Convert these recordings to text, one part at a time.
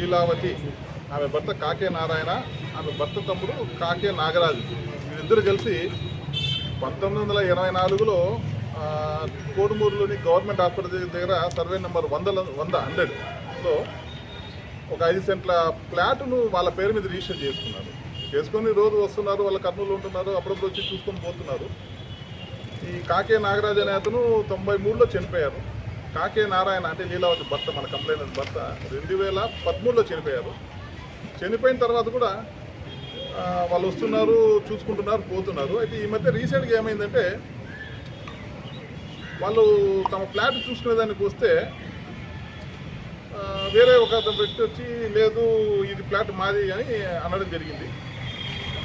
లీలావతి ఆమె భర్త కాకే నారాయణ ఆమె భర్త తమ్ముడు కాకే నాగరాజు. వీరిద్దరు కలిసి పంతొమ్మిది వందల ఎనభై నాలుగులో కోడుమూరులోని గవర్నమెంట్ హాస్పిటల్ దగ్గర సర్వే నెంబర్ వందల వంద హండ్రెడ్లో ఒక ఐదు సెంట్ల ఫ్లాట్ను వాళ్ళ పేరు మీద రిజిస్టర్ చేసుకున్నారు. చేసుకొని రోజు వస్తున్నారు వాళ్ళ కర్నూలు ఉంటున్నారు అప్పుడప్పుడు వచ్చి చూసుకొని పోతున్నారు. ఈ కాకే నాగరాజు అనే అతను తొంభై మూడులో చనిపోయారు. కాకే నారాయణ అంటే లీలావతి భర్త మన కంప్లైంట్ భర్త రెండు వేల పదమూడులో చనిపోయారు. చనిపోయిన తర్వాత కూడా వాళ్ళు వస్తున్నారు చూసుకుంటున్నారు పోతున్నారు. అయితే ఈ మధ్య రీసెంట్గా ఏమైందంటే వాళ్ళు తమ ఫ్లాట్ చూసుకునే దానికి వస్తే వేరే ఒక వ్యక్తి వచ్చి లేదు ఇది ఫ్లాట్ మాది అని అనడం జరిగింది.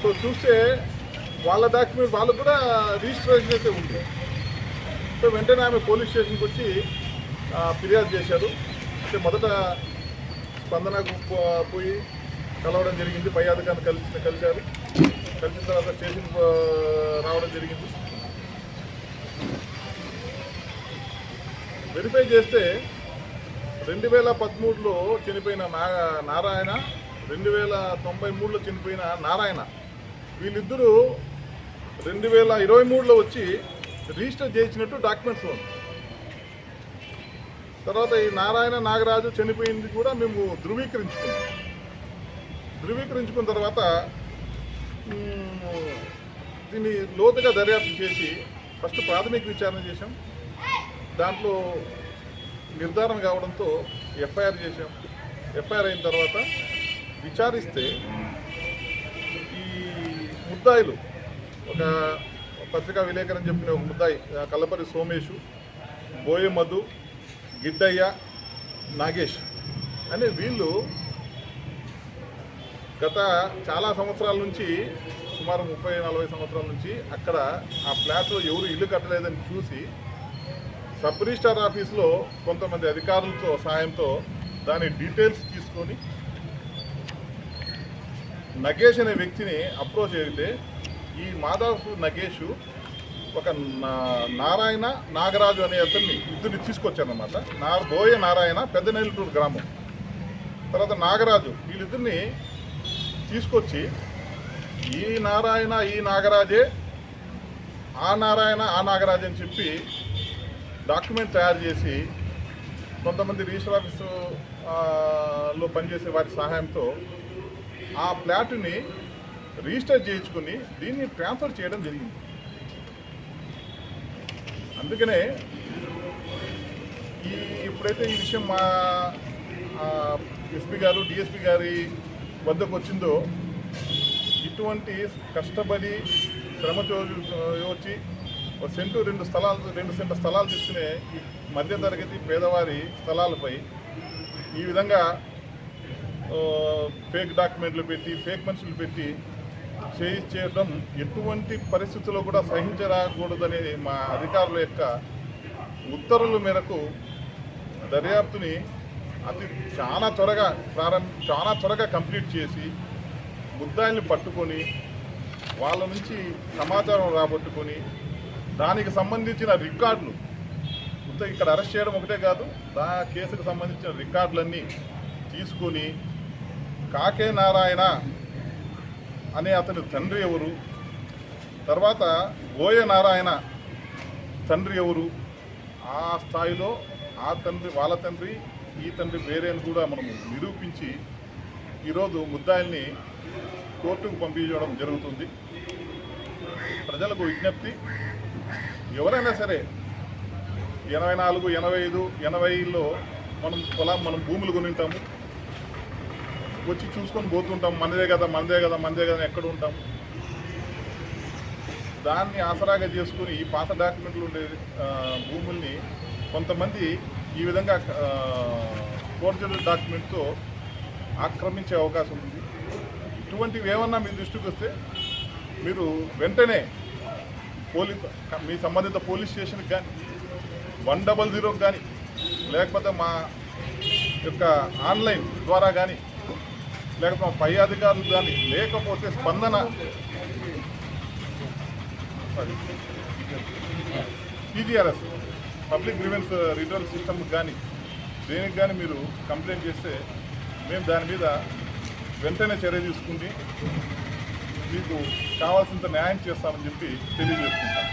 సో చూస్తే వాళ్ళ డాక్యుమెంట్ వాళ్ళకు కూడా రిజిస్ట్రేషన్ అయితే ఉంది సో వెంటనే ఆమె పోలీస్ స్టేషన్కి వచ్చి ఫిర్యాదు చేశారు. అంటే మొదట స్పందనకు పోయి కలవడం జరిగింది. పై అధికారులు కలిసి కలిశారు. కలిసిన తర్వాత స్టేషన్ రావడం జరిగింది. వెరిఫై చేస్తే రెండు వేల పదమూడులో చనిపోయిన నారాయణ రెండు వేల తొంభై మూడులో చనిపోయిన నారాయణ వీళ్ళిద్దరూ రెండు వేల ఇరవై మూడులో వచ్చి రిజిస్టర్ చేయించినట్టు డాక్యుమెంట్స్ ఉంది తర్వాత ఈ నారాయణ నాగరాజు చనిపోయింది కూడా మేము ధృవీకరించుకున్నాం. ధృవీకరించుకున్న తర్వాత దీన్ని లోతుగా దర్యాప్తు చేసి ఫస్ట్ ప్రాథమిక విచారణ చేశాం. దాంట్లో నిర్ధారణ కావడంతో ఎఫ్ఐఆర్ చేసాం ఎఫ్ఐఆర్ అయిన తర్వాత విచారిస్తే ఈ ముద్దాయిలు ఒక పత్రికా విలేకరణ చెప్పిన ఒక ముద్దాయి కలపరి కల్లపరి సోమేషు మధు గిడ్డయ్య నాగేష్ అనే వీళ్ళు గత చాలా సంవత్సరాల నుంచి సుమారు ముప్పై నలభై సంవత్సరాల నుంచి అక్కడ ఆ ఫ్లాట్లో ఎవరు ఇల్లు కట్టలేదని చూసి సబ్ రిజిస్టార్ ఆఫీస్లో కొంతమంది అధికారులతో సహాయంతో దాని డీటెయిల్స్ తీసుకొని నగేష్ అనే వ్యక్తిని అప్రోచ్ అయితే ఈ మాధవ్ నగేష్ ఒక నారాయణ నాగరాజు అనే అతన్ని ఇద్దరిని తీసుకొచ్చారనమాట నా బోయ నారాయణ పెద్ద నెల్లూరు గ్రామం. తర్వాత నాగరాజు వీళ్ళిద్దరిని తీసుకొచ్చి ఈ నారాయణ ఈ నాగరాజే ఆ నారాయణ ఆ నాగరాజు అని చెప్పి డాక్యుమెంట్ తయారు చేసి కొంతమంది రిజిస్టర్ ఆఫీసు లో పనిచేసే వారి సహాయంతో ఆ ప్లాట్ని రిజిస్టర్ చేయించుకుని దీన్ని ట్రాన్స్ఫర్ చేయడం జరిగింది. అందుకనే ఈ ఎప్పుడైతే ఈ విషయం మా ఎస్పీ గారు డిఎస్పీ గారి వద్దకు వచ్చిందో ఇటువంటి కష్టపడి శ్రమ వచ్చి ఒక సెంటు రెండు స్థలాలు రెండు సెంటు స్థలాలు తీసుకునే ఈ మధ్యతరగతి పేదవారి స్థలాలపై ఈ విధంగా ఫేక్ డాక్యుమెంట్లు పెట్టి ఫేక్ మనుషులు పెట్టి చేయించేయడం ఎటువంటి పరిస్థితుల్లో కూడా సహించరాకూడదనేది మా అధికారుల యొక్క ఉత్తర్వుల మేరకు దర్యాప్తుని అతి చాలా త్వరగా ప్రారంభ చాలా త్వరగా కంప్లీట్ చేసి ముద్దాయిల్ని పట్టుకొని వాళ్ళ నుంచి సమాచారం రాబట్టుకొని దానికి సంబంధించిన రికార్డులు ఇక్కడ అరెస్ట్ చేయడం ఒకటే కాదు దా కేసుకు సంబంధించిన రికార్డులన్నీ తీసుకొని కాకే నారాయణ అనే అతని తండ్రి ఎవరు? తర్వాత గోయ నారాయణ తండ్రి ఎవరు? ఆ స్థాయిలో ఆ తండ్రి వాళ్ళ తండ్రి ఈ తండ్రి వేరే అని కూడా మనము నిరూపించి ఈరోజు ముద్దాయిల్ని కోర్టుకు పంపించడం జరుగుతుంది. ప్రజలకు విజ్ఞప్తి ఎవరైనా సరే ఎనభై నాలుగు ఎనభై ఐదు ఎనభైలో మనం పొలం మనం భూములు కొనింటాము. వచ్చి చూసుకొని పోతుంటాం. మనదే కదా మనదే కదా మనదే కదా ఎక్కడ ఉంటాం? దాన్ని ఆసరాగా చేసుకుని ఈ పాత డాక్యుమెంట్లు ఉండే భూముల్ని కొంతమంది ఈ విధంగా ఫోర్జరీ డాక్యుమెంట్తో ఆక్రమించే అవకాశం ఉంది. ఇటువంటివి ఏమన్నా మీ దృష్టికి వస్తే మీరు వెంటనే పోలీస్ మీ సంబంధిత పోలీస్ స్టేషన్కి కానీ వన్ డబల్ జీరోకి కానీ లేకపోతే మా యొక్క ఆన్లైన్ ద్వారా కానీ లేకపోతే మా పై అధికారులు కానీ లేకపోతే స్పందన. PGRS public grievance return system కానీ దేనికి కానీ మీరు కంప్లైంట్ చేస్తే మేము దాని మీద వెంటనే చర్య తీసుకుని మీకు కావాల్సినంత న్యాయం చేస్తామని చెప్పి తెలియజేసుకుంటాం.